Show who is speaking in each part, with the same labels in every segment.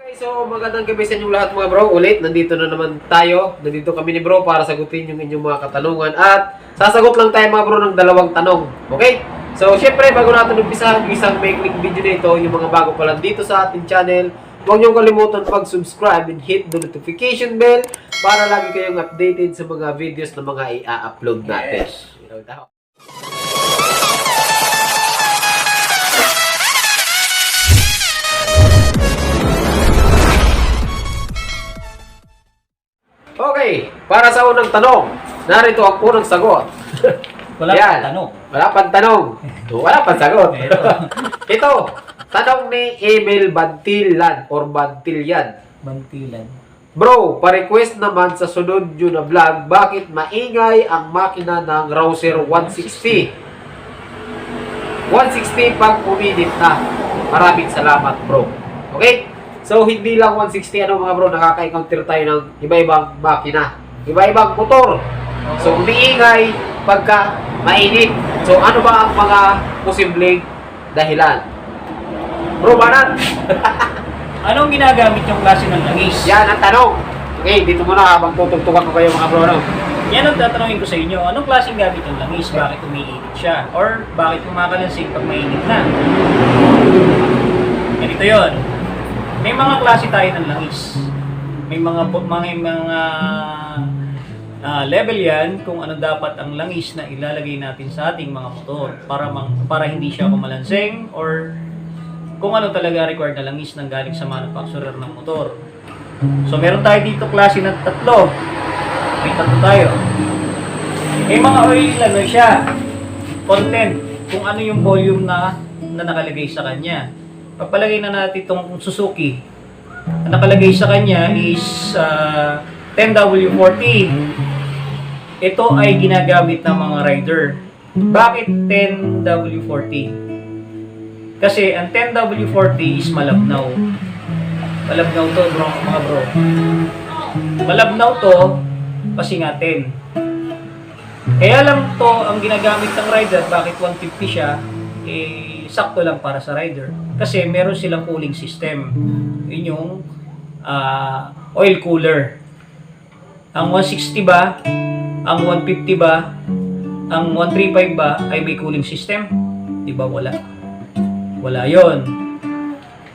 Speaker 1: Okay, so magandang gabi sa inyong lahat mga bro. Ulit, nandito na naman tayo. Nandito kami ni bro para sagutin yung inyong mga katanungan. At sasagot lang tayo mga bro ng dalawang tanong. Okay? So, syempre, bago natin yung isang making video na ito, yung mga bago pa lang dito sa ating channel, huwag niyong kalimutan mag-subscribe and hit the notification bell para lagi kayong updated sa mga videos na mga i-upload natin. Okay, para sa unang tanong, narito ang unang sagot.
Speaker 2: Wala
Speaker 1: Yan.
Speaker 2: pang tanong.
Speaker 1: Wala pang tanong. Wala pang sagot.
Speaker 2: Ito.
Speaker 1: Tanong ni Emil Bantilan or Bantilyan.
Speaker 2: Bantilan.
Speaker 1: Bro, pa-request naman sa sunod yun na vlog, bakit maingay ang makina ng Rouser 160? 160 pag uminit na. Maraming salamat, bro. Okay? So, hindi lang 160, ano mga bro, nakaka-encounter tayo ng iba-ibang makina. Iba-ibang motor. So, umiingay pagka mainit. So, ano ba ang mga posibleng dahilan? Bro, Banat,
Speaker 2: Anong ginagamit yung klase ng langis?
Speaker 1: yan ang tanong. Okay, dito muna habang tutugtugan ko kayo mga bro. No?
Speaker 2: Yan ang tatanungin ko sa inyo. Anong klaseng gamit yung langis? Bakit umiinit siya? Or bakit kumakalansig pag mainit na? Ganito yon. May mga klase tayo ng langis. May mga mga mga ah, level yan kung ano dapat ang langis na ilalagay natin sa ating mga motor para mang, para hindi siya kumalansing or kung ano talaga required na langis ng galing sa manufacturer ng motor. So meron tayo dito klase ng tatlo. May tatlo tayo. May mga oil ano siya, content, kung ano yung volume na na nakalagay sa kanya. Pagpalagay na natin itong Suzuki. Ang nakalagay sa kanya is ah, 10W40. Ito ay ginagamit ng mga rider. Bakit 10W40? Kasi ang 10W40 is malabnaw. Malabnaw to, bro, mga bro. Malabnaw to kasi nga 10. Kaya lang to ang ginagamit ng rider, bakit 150 siya, eh, sakto lang para sa rider. Kasi meron silang cooling system. Yun yung ah, oil cooler. Ang 160 ba, ang 150 ba, ang 135 ba ay may cooling system? Di ba wala? Wala yon.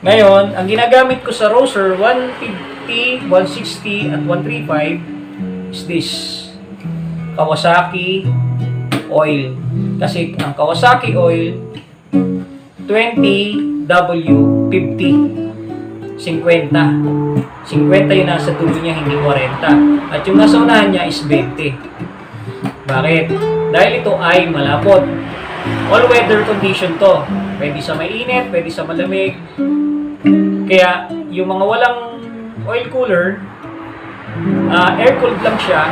Speaker 2: Ngayon, ang ginagamit ko sa Roser 150, 160 at 135 is this. Kawasaki oil. Kasi ang Kawasaki oil 20W50 50 50 yung nasa dulo niya, hindi 40. At yung nasa unahan niya is 20. Bakit? Dahil ito ay malapot. All weather condition to. Pwede sa mainit, pwede sa malamig. Kaya yung mga walang oil cooler, ah, air cooled lang siya,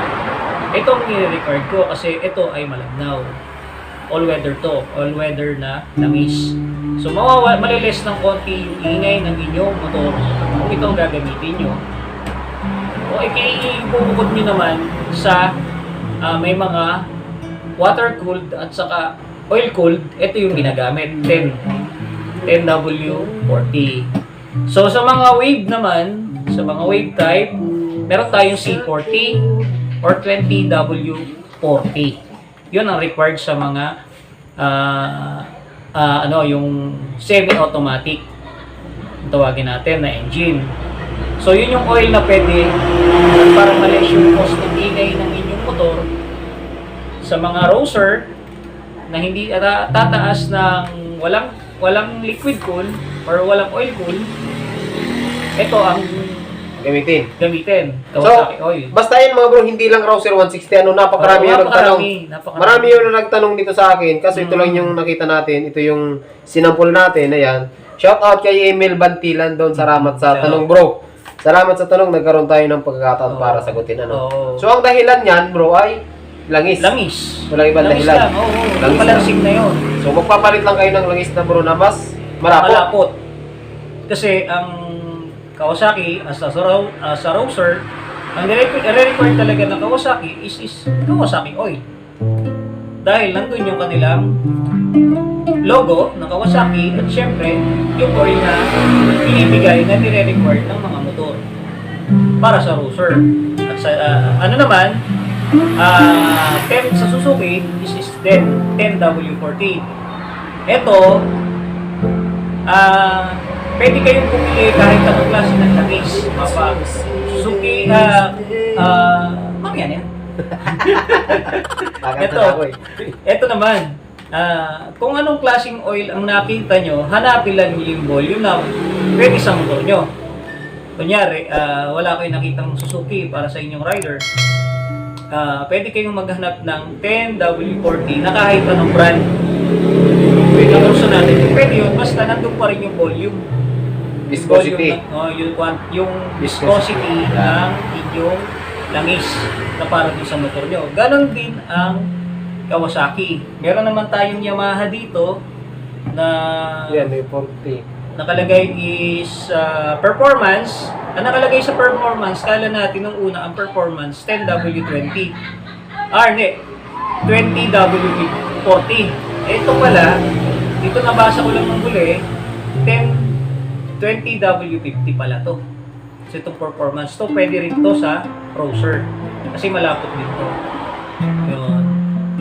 Speaker 2: ito ang nire-record ko kasi ito ay malabnaw. All weather to, all weather na langis. So mawawa, malilis ng konti yung ingay ng inyong motor kung ito ang gagamitin nyo. O ikibubukod nyo naman sa ah, may mga water cooled at saka oil cooled, ito yung ginagamit, 10 10W40. So sa mga wave naman, sa mga wave type, meron tayong C40 or 20W40. Yun ang required sa mga ah, ah, ano, yung semi-automatic tawagin natin na engine. So yun yung oil na pwede para malis yung cost ng ingay ng inyong motor sa mga roser na hindi ata- tataas ng walang walang liquid cool or walang oil cool ito ang
Speaker 1: Gamitin.
Speaker 2: gamitin
Speaker 1: So,
Speaker 2: Kawasaki oil
Speaker 1: basta yun mga bro, hindi lang Rouser 160, ano, napakarami
Speaker 2: Oo,
Speaker 1: yung nagtanong.
Speaker 2: napakarami.
Speaker 1: Marami yung nagtanong dito sa akin, kasi ito
Speaker 2: Mm.
Speaker 1: lang yung nakita natin, ito yung sinampol natin, ayan. Shout out kay Emil Bantilan doon, salamat sa
Speaker 2: Salamat.
Speaker 1: tanong bro. Salamat sa tanong, nagkaroon tayo ng pagkakataon
Speaker 2: Oo.
Speaker 1: para sagutin, ano.
Speaker 2: Oo.
Speaker 1: So, ang dahilan niyan, bro, ay langis.
Speaker 2: langis
Speaker 1: Walang ibang
Speaker 2: langis
Speaker 1: dahilan.
Speaker 2: lang oo
Speaker 1: Langis
Speaker 2: palansing na yun
Speaker 1: So, magpapalit lang kayo ng langis na bro na mas malapot.
Speaker 2: malapot kasi ang Kawasaki as a, as a roser ang nire-require talaga ng Kawasaki is, is Kawasaki oil Dahil nandun yung kanilang logo ng Kawasaki at syempre yung oil na binibigay na nire-require ng mga motor para sa Roser. At sa ah, ano naman, ah 10 sa Suzuki is, is 10, 10W40. Ito, ah pwede kayong pumili kahit anong klase ng langis. Mapa, Suzuki, ah, ah, mamaya na yan.
Speaker 1: Kakanta
Speaker 2: Ito.
Speaker 1: ako eh.
Speaker 2: Ito naman, ah, kung anong klaseng oil ang nakita nyo, hanapin lang yung volume na pwede sa motor nyo. Kunyari, ah, wala kayong nakitang Suzuki para sa inyong rider, ah, pwede kayong maghanap ng 10W40 na kahit anong brand. Pwede. Pwede yun, basta nandun pa rin yung volume.
Speaker 1: Viscosity.
Speaker 2: Volume ng- oh, yung, yung
Speaker 1: Viscosity.
Speaker 2: viscosity ng inyong langis na para dun sa motor nyo. Ganon din ang Kawasaki. Meron naman tayong Yamaha dito na
Speaker 1: Yan, may 40.
Speaker 2: nakalagay is uh, performance. Ang nakalagay sa performance, kala natin nung una ang performance 10W20. Ah, hindi. 20W40. Ito pala, dito nabasa ko lang ng huli, 10 20W50 pala to. So itong performance to, pwede rin to sa browser. Kasi malapot din to. Yun.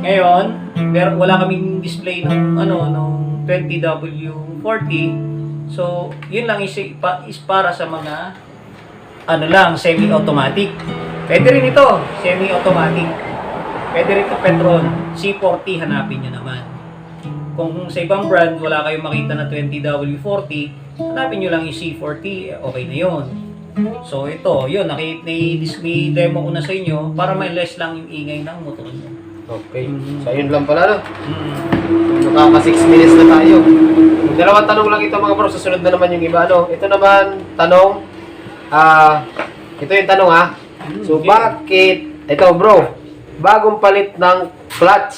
Speaker 2: Ngayon, pero wala kaming display ng ano, nung 20W40. So, yun lang is, is para sa mga ano lang, semi-automatic. Pwede rin ito, semi-automatic. Pwede rin ito petrol. C40 hanapin nyo naman. Kung sa ibang brand, wala kayong makita na 20W40, hanapin nyo lang yung C40, eh, okay na yun. So ito, yun, naki, display demo ko na sa inyo para may less lang yung ingay ng motor nyo.
Speaker 1: Okay.
Speaker 2: Mhm.
Speaker 1: So, ayun lang pala, no?
Speaker 2: Mm.
Speaker 1: Nakaka 6 minutes na tayo. Yung dalawang tanong lang ito mga bro, susunod na naman yung iba. Ano? Ito naman, tanong, ah, ito yung tanong ha. So,
Speaker 2: Okay.
Speaker 1: bakit, ito bro, bagong palit ng clutch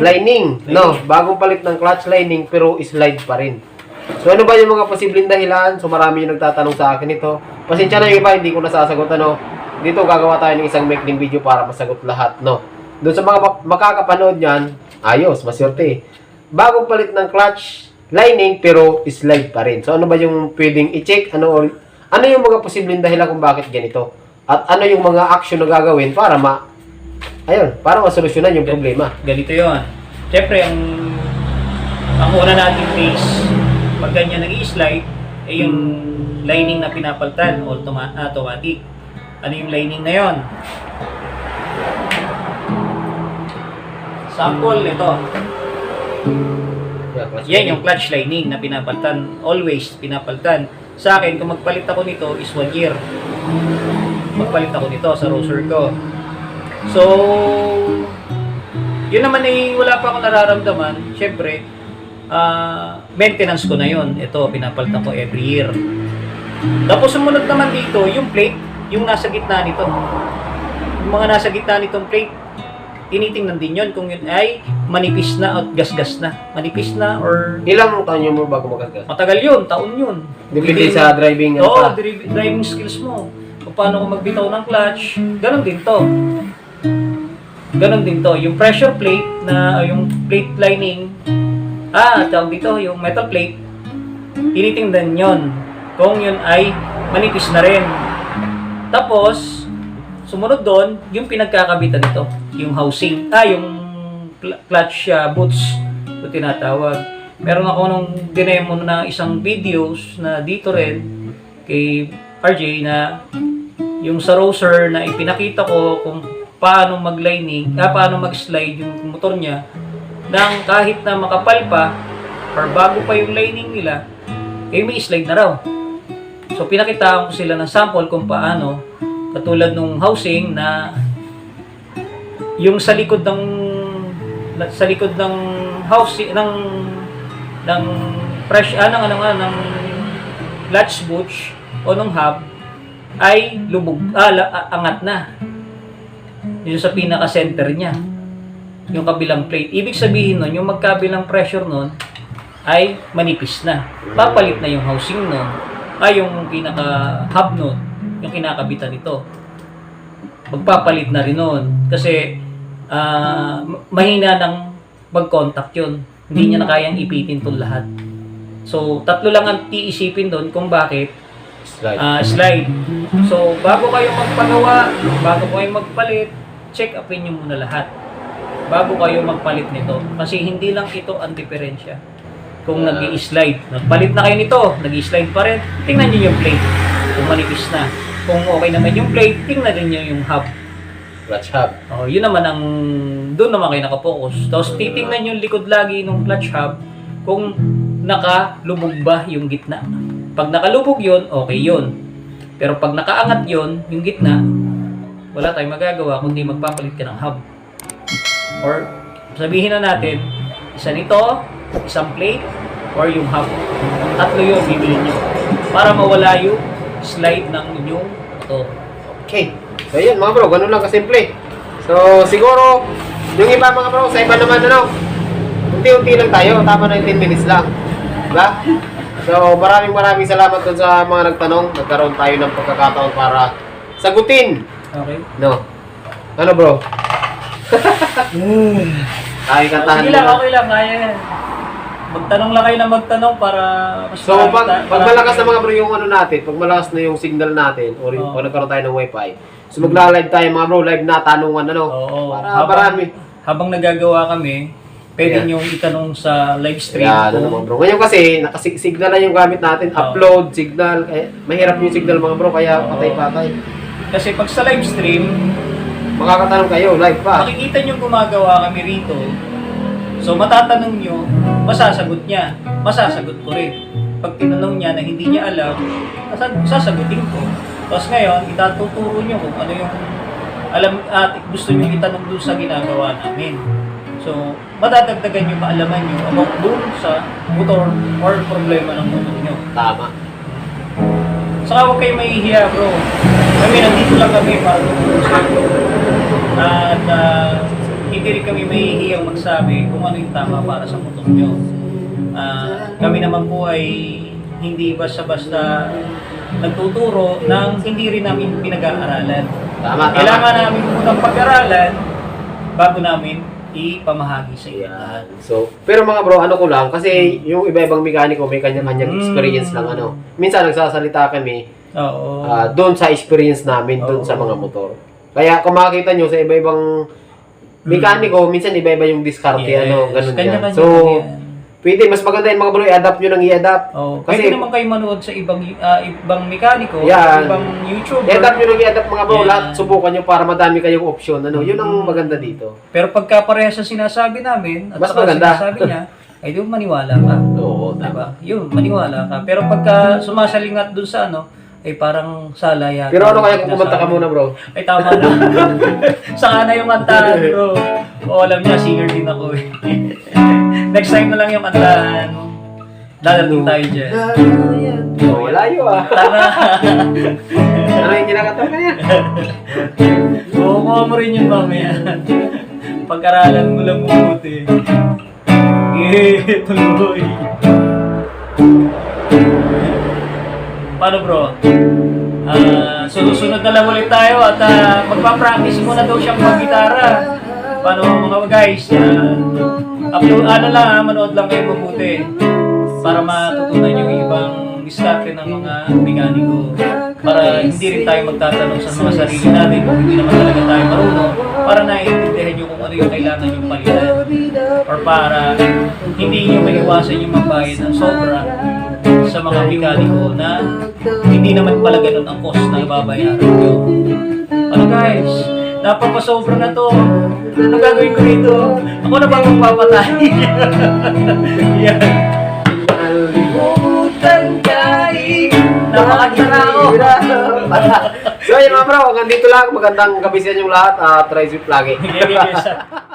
Speaker 1: lining, no? Bagong palit ng clutch lining pero slide pa rin. So, ano ba yung mga posibleng dahilan? So, marami yung nagtatanong sa akin ito. Pasensya na yung iba, hindi ko nasasagot, ano? Dito, gagawa tayo ng isang maikling video para masagot lahat, no? Doon sa mga mak- makakapanood niyan, ayos, maswerte. Bagong palit ng clutch lining pero slide pa rin. So ano ba yung pwedeng i-check? Ano or- ano yung mga posibleng dahilan kung bakit ganito? At ano yung mga action na gagawin para ma ayun, para masolusyonan yung problema.
Speaker 2: Ganito yon. Siyempre, ang ang una nating phase, pag ganyan nag-i-slide, ay yung lining na pinapalitan, automa- automatic. Ano yung lining na yon? Sample
Speaker 1: clutch
Speaker 2: Yan yung clutch lining na pinapalitan. Always pinapalitan. Sa akin, kung magpalit ako nito is one year. Magpalit ako nito sa roser ko. So, yun naman ay wala pa akong nararamdaman. Siyempre, ah, maintenance ko na yun. Ito, pinapalitan ko every year. Tapos sumunod naman dito, yung plate, yung nasa gitna nito. Yung mga nasa gitna nitong plate, tinitingnan din yun kung yun ay manipis na at gasgas na. Manipis na or
Speaker 1: Ilang taon nyo mo bago magasgas?
Speaker 2: matagal yun, taon yun.
Speaker 1: Depende sa driving ano
Speaker 2: Oo,
Speaker 1: pa.
Speaker 2: dri- driving skills mo. Kung paano ka magbitaw ng clutch, ganun din to. Ganun din to. Yung pressure plate na, yung plate lining, ah, tawag dito, yung metal plate, tinitingnan yon kung yun ay manipis na rin. Tapos, sumunod doon, yung pinagkakabitan nito, yung housing, ah, yung cl- clutch ah, boots, ito tinatawag. Meron ako nung dinemo na isang videos na dito rin kay RJ na yung sa roser na ipinakita ko kung paano mag-lining, ah, paano mag-slide yung motor niya nang kahit na makapal pa or bago pa yung lining nila, eh may slide na raw. So pinakitaan ko sila ng sample kung paano katulad nung housing na yung sa likod ng sa likod ng housing ng ng fresh ah, ng ano nga ng latch butch o ng hub ay lubog ah, ah, angat na yun sa pinaka center niya yung kabilang plate ibig sabihin nun yung magkabilang pressure nun ay manipis na papalit na yung housing nun ay yung pinaka hub nun yung kinakabitan nito magpapalit na rin nun kasi ma- mahina ng mag-contact yun. Hindi niya na kayang ipitin to lahat. So, tatlo lang ang iisipin doon kung bakit
Speaker 1: Slide.
Speaker 2: ah, slide. So, bago kayo magpagawa, bago kayo magpalit, check upin nyo muna lahat. Bago kayo magpalit nito. Kasi hindi lang ito ang diferensya. Kung
Speaker 1: Ah.
Speaker 2: nag slide nagpalit na kayo nito, nag slide pa rin, tingnan nyo yung plate. Kung manipis na. Kung okay naman yung plate, tingnan rin nyo yung hub.
Speaker 1: Clutch hub.
Speaker 2: Oh, yun naman ang doon naman kayo nakapokus. Tapos titingnan yung likod lagi ng clutch hub kung nakalubog ba yung gitna. Pag nakalubog yun, okay yun. Pero pag nakaangat yun, yung gitna, wala tayong magagawa kundi magpapalit ka ng hub. Or sabihin na natin, isa nito, isang plate, or yung hub. Tatlo yun, bibili nyo. Para mawala yung slide ng inyong motor.
Speaker 1: Okay. So yun mga bro, ganun lang kasimple. So siguro, yung iba mga bro, sa iba naman ano, unti-unti lang tayo, tama na yung 10 minutes lang. Diba? So maraming maraming salamat dun sa mga nagtanong. Nagkaroon tayo ng pagkakataon para sagutin.
Speaker 2: Okay?
Speaker 1: No? Ano bro? Ay, kantahan
Speaker 2: Sige lang, okay lang, kaya yan. Magtanong lang kayo na magtanong para mas
Speaker 1: So,
Speaker 2: marami
Speaker 1: pag, pag
Speaker 2: marami
Speaker 1: malakas na mga bro yung ano natin, pag malakas na yung signal natin, or yung
Speaker 2: Oo.
Speaker 1: pag nagkaroon tayo ng wifi, so magla-live tayo mga bro, live na tanungan ano.
Speaker 2: Oo,
Speaker 1: para
Speaker 2: habang,
Speaker 1: marami.
Speaker 2: habang nagagawa kami, pwede
Speaker 1: Yeah.
Speaker 2: niyong itanong sa live stream.
Speaker 1: Kaya ano
Speaker 2: kung-
Speaker 1: naman bro. Ngayon kasi, nakasignal na yung gamit natin,
Speaker 2: Oo.
Speaker 1: upload, signal, eh, mahirap yung signal mga bro, kaya
Speaker 2: Oo.
Speaker 1: patay-patay.
Speaker 2: Kasi pag sa live stream,
Speaker 1: Makakatanong kayo, live pa.
Speaker 2: makikita niyo gumagawa kami rito. So matatanong niyo, masasagot niya. Masasagot ko rin. Pag tinanong niya na hindi niya alam, sasag- sasagutin ko. Tapos ngayon, itatuturo niyo kung ano yung alam at gusto niyo itanong dun sa ginagawa namin. So, madadagdagan yung kaalaman niyo about dun sa motor or problema ng motor niyo.
Speaker 1: Tama.
Speaker 2: Saka huwag kayo mahihiya, bro. Kami, nandito lang kami para tutulong sa inyo. At ah, hindi rin kami mahihiyang magsabi kung ano yung tama para sa motor nyo. Ah, kami naman po ay hindi basta-basta nagtuturo ng hindi rin namin pinag-aaralan.
Speaker 1: Tama, tama.
Speaker 2: Kailangan namin munang pag-aralan bago namin ipamahagi sa.
Speaker 1: Yan. So, pero mga bro, ano ko lang, kasi yung iba-ibang mekaniko may kanya-kanyang
Speaker 2: Mm.
Speaker 1: experience lang ano. Minsan nagsasalita kami
Speaker 2: Oo.
Speaker 1: ah, doon sa experience namin doon
Speaker 2: Oo.
Speaker 1: sa mga motor. Kaya kung makikita nyo sa iba-ibang mekaniko, minsan iba-iba yung diskarte,
Speaker 2: Yes.
Speaker 1: ano, ganun yan.
Speaker 2: Kanya-kanya
Speaker 1: So,
Speaker 2: yan.
Speaker 1: pwede, mas maganda yung mga bro, i-adapt nyo nang i-adapt.
Speaker 2: Oh,
Speaker 1: Kasi-
Speaker 2: pwede naman kayo manood sa ibang ah, ibang mekaniko,
Speaker 1: Yan.
Speaker 2: ibang YouTuber.
Speaker 1: I-adapt nyo nang i-adapt mga bro,
Speaker 2: Yan.
Speaker 1: lahat subukan nyo para madami kayong option. Ano, yun ang
Speaker 2: Mm.
Speaker 1: maganda dito.
Speaker 2: Pero pagka parehas sa sinasabi namin at
Speaker 1: Mas
Speaker 2: saka
Speaker 1: maganda.
Speaker 2: sinasabi niya, ay di maniwala ka.
Speaker 1: Oo,
Speaker 2: Diba? Yun, maniwala ka. Pero pagka sumasalingat dun sa ano, ay parang sala yata.
Speaker 1: Pero ano kaya kung kumanta ka muna bro?
Speaker 2: Ay tama na. Saka na yung kantahan, bro. O alam niya, singer din ako eh. Next time na lang yung kantahan. Dadating tayo dyan.
Speaker 1: Oh, malayo ah.
Speaker 2: Tara.
Speaker 1: ano yung kinakanta ka yan?
Speaker 2: Kukuha mo rin yun mamaya. Pag-aralan mo lang mabuti. Yeah, tuloy. Paano bro? Ah, susunod na lang ulit tayo at ah, magpa-practice muna daw siyang mag-gitara. Paano mga guys? Ah, upload, ano lang manood lang kayo mabuti. Para matutunan yung ibang diskarte ng mga mekaniko. Para hindi rin tayo magtatanong sa mga sarili natin kung hindi naman talaga tayo marunong. Para naiintindihan nyo kung ano yung kailangan yung palitan. Or para hindi nyo maiwasan yung magbayad ng sobra sa mga mekaniko na hindi naman pala ganun ang cost na babayaran nyo. Ano guys? Napapasobra na to. Ano gagawin ko dito? Ako na ba magpapatay? Yan. Kalimutan kahit Napakanta na ako.
Speaker 1: so, yun mga bro, hanggang dito lang. Magandang gabi sa inyong lahat. at try sweet lagi.
Speaker 2: Sige, sige.